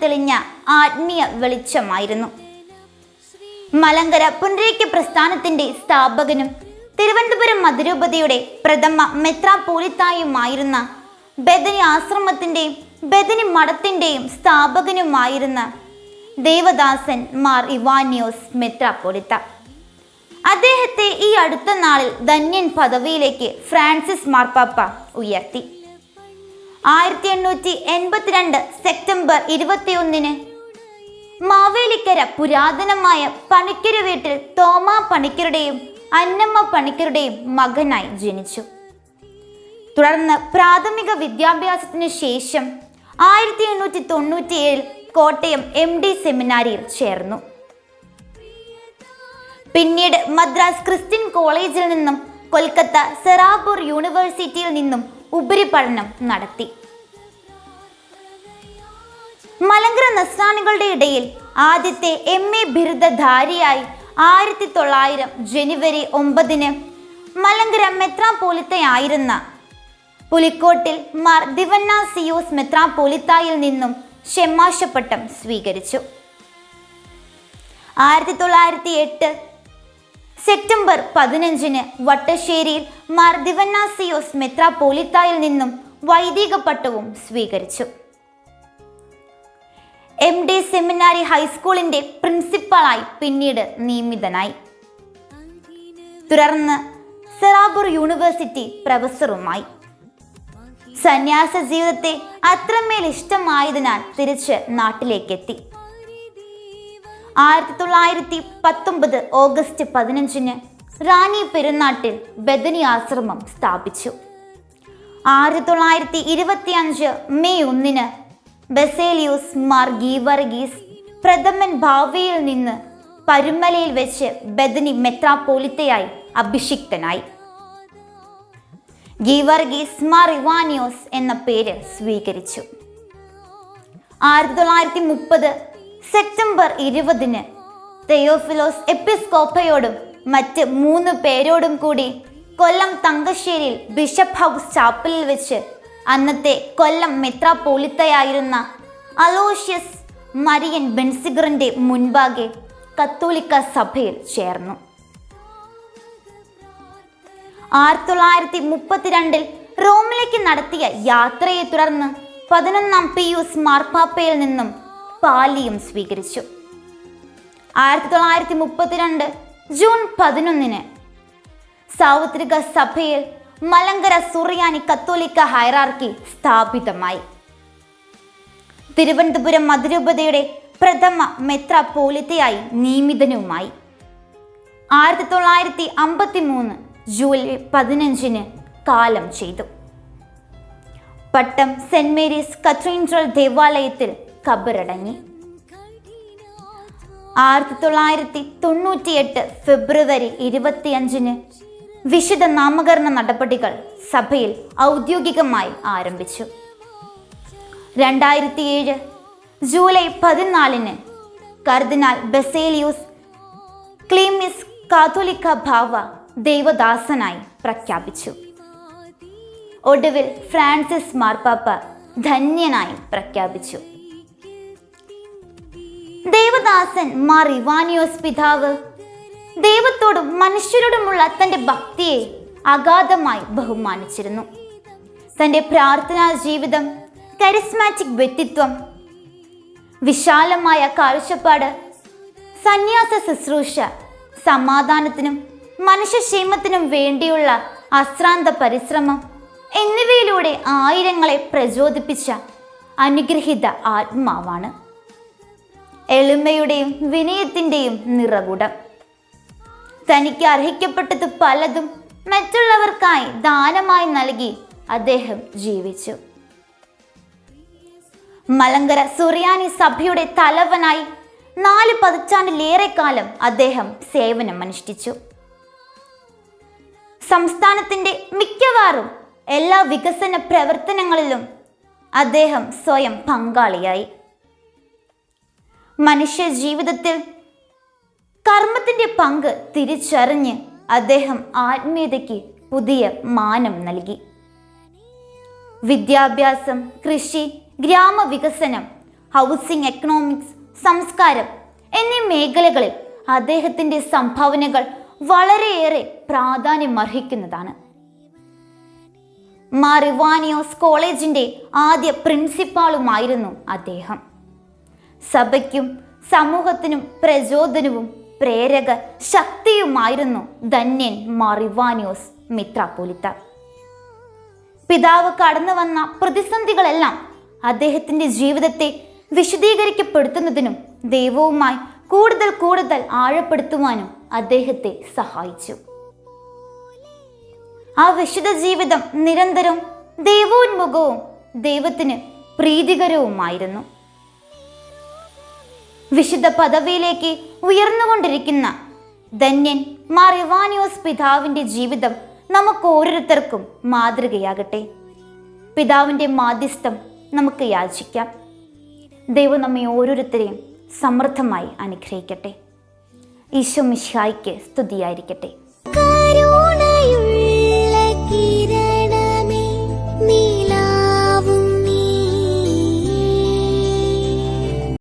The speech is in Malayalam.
തെളിഞ്ഞ ആത്മീയ വെളിച്ചമായിരുന്നു. മലങ്കര പുനരേക്ക പ്രസ്ഥാനത്തിന്റെ സ്ഥാപകനും തിരുവനന്തപുരം മധുരൂപതയുടെ പ്രഥമ മെത്രാപോലിത്തായുമായിരുന്ന ബദനി ആശ്രമത്തിന്റെയും ബദനി മഠത്തിന്റെയും സ്ഥാപകനുമായിരുന്ന ദേവദാസൻ മാർ ഇവാനിയോസ് മെത്രാപോലിത്ത അദ്ദേഹത്തെ ഈ അടുത്ത നാളിൽ ധന്യൻ പദവിയിലേക്ക് ഫ്രാൻസിസ് മാർപ്പാപ്പ ഉയർത്തി. ആയിരത്തി എണ്ണൂറ്റി എൺപത്തിരണ്ട് സെപ്റ്റംബർ ഇരുപത്തിയൊന്നിന് മാവേലിക്കര പുരാതനമായ പണിക്കര വീട്ടിൽ തോമ പണിക്കരുടെയും അന്നമ്മ പണിക്കരുടെയും മകനായി ജനിച്ചു. തുടർന്ന് പ്രാഥമിക വിദ്യാഭ്യാസത്തിന് ശേഷം ആയിരത്തി എണ്ണൂറ്റി തൊണ്ണൂറ്റിയേഴിൽ കോട്ടയം എം ഡി സെമിനാരിയിൽ ചേർന്നു. പിന്നീട് മദ്രാസ് ക്രിസ്ത്യൻ കോളേജിൽ നിന്നും കൊൽക്കത്ത സെറാപൂർ യൂണിവേഴ്സിറ്റിയിൽ നിന്നും ഉപരിപഠനം നടത്തി. നസ്രാണികളുടെ ഇടയിൽ ആദ്യത്തെ എം എ ബിരുദധാരിയായി ആയിരത്തി തൊള്ളായിരം ജനുവരി ഒമ്പതിന് മലങ്കര മെത്രാപോലിത്തയായിരുന്ന പുലിക്കോട്ടിൽ മാർ ദിവന്ന സിയോസ് മെത്രാപോലിത്തായിൽ നിന്നും ഷെമാശപ്പട്ടം സ്വീകരിച്ചു. ആയിരത്തി തൊള്ളായിരത്തി എട്ട് സെപ്റ്റംബർ പതിനഞ്ചിന് വട്ടശ്ശേരിയിൽ മാർ ദിവന്ന സിയോസ് മെത്രാപോലിത്തായിൽ നിന്നും വൈദിക പട്ടവും സ്വീകരിച്ചു. എം ഡി സെമിനാരി ഹൈസ്കൂളിന്റെ പ്രിൻസിപ്പളായി പിന്നീട് നിയമിതനായി. തുടർന്ന് സെറാബൂർ യൂണിവേഴ്സിറ്റി പ്രൊഫസറുമായി. സന്യാസ ജീവിതത്തെ അത്രമേൽ ഇഷ്ടമായതിനാൽ തിരിച്ച് നാട്ടിലേക്കെത്തി. ആയിരത്തി തൊള്ളായിരത്തി പത്തൊമ്പത് ഓഗസ്റ്റ് പതിനഞ്ചിന് റാണി പെരുന്നാട്ടിൽ ബദനി ആശ്രമം സ്ഥാപിച്ചു. ആയിരത്തി തൊള്ളായിരത്തി ഇരുപത്തി അഞ്ച് മെയ് ഒന്നിന് ബസേലിയൂസ് മാർ ഗീവർഗീസ് പ്രഥമൻ ഭാവിയിൽ നിന്ന് പരുമലയിൽ വെച്ച് ബദനി മെത്രാപോലിത്തയായി അഭിഷിക്തനായി. ഗീവർഗീസ് മാർ ഇവാനിയോസ് എന്ന പേര് സ്വീകരിച്ചു. ആയിരത്തി തൊള്ളായിരത്തി മുപ്പത് സെപ്റ്റംബർ ഇരുപതിന് തെയോഫിലോസ് എപ്പിസ്കോപ്പയോടും മറ്റ് മൂന്ന് പേരോടും കൂടി കൊല്ലം തങ്കശ്ശേരിയിൽ ബിഷപ്പ് ഹൗസ് ചാപ്പലിൽ വെച്ച് അന്നത്തെ കൊല്ലം മെത്രാപ്പോലിത്തയായിരുന്ന അലോഷ്യസ് മരിയൻ ബെൻസിഗറിന്റെ മുൻപാകെ കത്തോലിക്ക സഭയിൽ ചേർന്നു. ആയിരത്തി തൊള്ളായിരത്തി മുപ്പത്തിരണ്ടിൽ റോമിലേക്ക് നടത്തിയ യാത്രയെ തുടർന്ന് പതിനൊന്നാം പിയൂസ് മാർപ്പാപ്പയിൽ നിന്നും പാലിയും സ്വീകരിച്ചു. ആയിരത്തി തൊള്ളായിരത്തി മുപ്പത്തിരണ്ട് ജൂൺ പതിനൊന്നിന് സാർവത്രിക സഭയിൽ മലങ്കര സുറിയാനി കത്തോലിക്ക ഹൈറാർക്കി സ്ഥാപിതമായി. തിരുവനന്തപുരം മധുരൂപതയുടെ പ്രഥമ മെത്രാപോലിത്തയായി നിയമിതനുമായി. ആയിരത്തി തൊള്ളായിരത്തി അമ്പത്തി മൂന്ന് ജൂലൈ പതിനഞ്ചിന് കാലം ചെയ്തു. പട്ടം സെന്റ് മേരീസ് കത്തീഡ്രൽ ദേവാലയത്തിൽ കബറടങ്ങി. ആയിരത്തി തൊള്ളായിരത്തി തൊണ്ണൂറ്റിയെട്ട് ഫെബ്രുവരി ഇരുപത്തിയഞ്ചിന് വിശുദ്ധ നാമകരണ നടപടികൾ സഭയിൽ ഔദ്യോഗികമായി ആരംഭിച്ചു. രണ്ടായിരത്തി ഏഴ് ജൂലൈ പതിനാലിന് കർദിനാൾ ബസേലിയൂസ് ക്ലീമിസ് കാതോലിക്ക ഭാവ ദൈവദാസനായി പ്രഖ്യാപിച്ചു. ഒടുവിൽ ഫ്രാൻസിസ് മാർപ്പാപ്പ ധന്യനായി പ്രഖ്യാപിച്ചു. ദേവദാസൻ മാർ ഇവാനിയോസ് പിതാവ് ദൈവത്തോടും മനുഷ്യരോടുമുള്ള തന്റെ ഭക്തിയെ അഗാധമായി ബഹുമാനിച്ചിരുന്നു. തന്റെ പ്രാർത്ഥനാ ജീവിതം കരിസ്മാറ്റിക് വ്യക്തിത്വം വിശാലമായ കാഴ്ചപ്പാട് സന്യാസ ശുശ്രൂഷ സമാധാനത്തിനും മനുഷ്യക്ഷേമത്തിനും വേണ്ടിയുള്ള അശ്രാന്ത പരിശ്രമം എന്നിവയിലൂടെ ആയിരങ്ങളെ പ്രചോദിപ്പിച്ച അനുഗ്രഹിത ആത്മാവാണ്. എളിമയുടെയും വിനയത്തിന്റെയും നിറകുടം. തനിക്ക് അർഹിക്കപ്പെട്ടത് പലതും മറ്റുള്ളവർക്കായി ദാനമായി നൽകി അദ്ദേഹം ജീവിച്ചു. മലങ്കര സുറിയാനി സഭയുടെ തലവനായി നാല് പതിറ്റാണ്ടിലേറെ കാലം അദ്ദേഹം സേവനം അനുഷ്ഠിച്ചു സംസ്ഥാനത്തിന്റെ മിക്കവാറും എല്ലാ വികസന പ്രവർത്തനങ്ങളിലും അദ്ദേഹം സ്വയം പങ്കാളിയായി. മനുഷ്യ ജീവിതത്തിൽ കർമ്മത്തിന്റെ പങ്ക് തിരിച്ചറിഞ്ഞ് അദ്ദേഹം ആത്മീയതയ്ക്ക് പുതിയ മാനം നൽകി. വിദ്യാഭ്യാസം കൃഷി ഗ്രാമവികസനം ഹൗസിംഗ് എക്കണോമിക്സ് സംസ്കാരം എന്നീ മേഖലകളിൽ അദ്ദേഹത്തിന്റെ സംഭാവനകൾ വളരെയേറെ പ്രാധാന്യമർഹിക്കുന്നതാണ്. മാറിവാനിയോസ് കോളേജിന്റെ ആദ്യ പ്രിൻസിപ്പാളുമായിരുന്നു അദ്ദേഹം. സഭയ്ക്കും സമൂഹത്തിനും പ്രചോദനവും പ്രേരക ശക്തിയുമായിരുന്നു ധന്യൻ മാറിവാനിയോസ് മിത്രാപോലിത്ത. പിതാവ് കടന്നു വന്ന പ്രതിസന്ധികളെല്ലാം അദ്ദേഹത്തിന്റെ ജീവിതത്തെ വിശദീകരിക്കപ്പെടുത്തുന്നതിനും ദൈവവുമായി കൂടുതൽ കൂടുതൽ ആഴപ്പെടുത്തുവാനും അദ്ദേഹത്തെ സഹായിച്ചു. ആ വിശുദ്ധ ജീവിതം നിരന്തരം ദൈവോന്മുഖവും ദൈവത്തിന് പ്രീതികരവുമായിരുന്നു. വിശുദ്ധ പദവിയിലേക്ക് ഉയർന്നുകൊണ്ടിരിക്കുന്ന ധന്യൻ മാർ ഇവാനിയോസ് പിതാവിന്റെ ജീവിതം നമുക്ക് ഓരോരുത്തർക്കും മാതൃകയാകട്ടെ. പിതാവിന്റെ മാധ്യസ്ഥം നമുക്ക് യാചിക്കാം. ദൈവം നമ്മെ ഓരോരുത്തരെയും സമൃദ്ധമായി അനുഗ്രഹിക്കട്ടെ. ഈശോ മിശായിക്ക് സ്തുതിയായിരിക്കട്ടെ.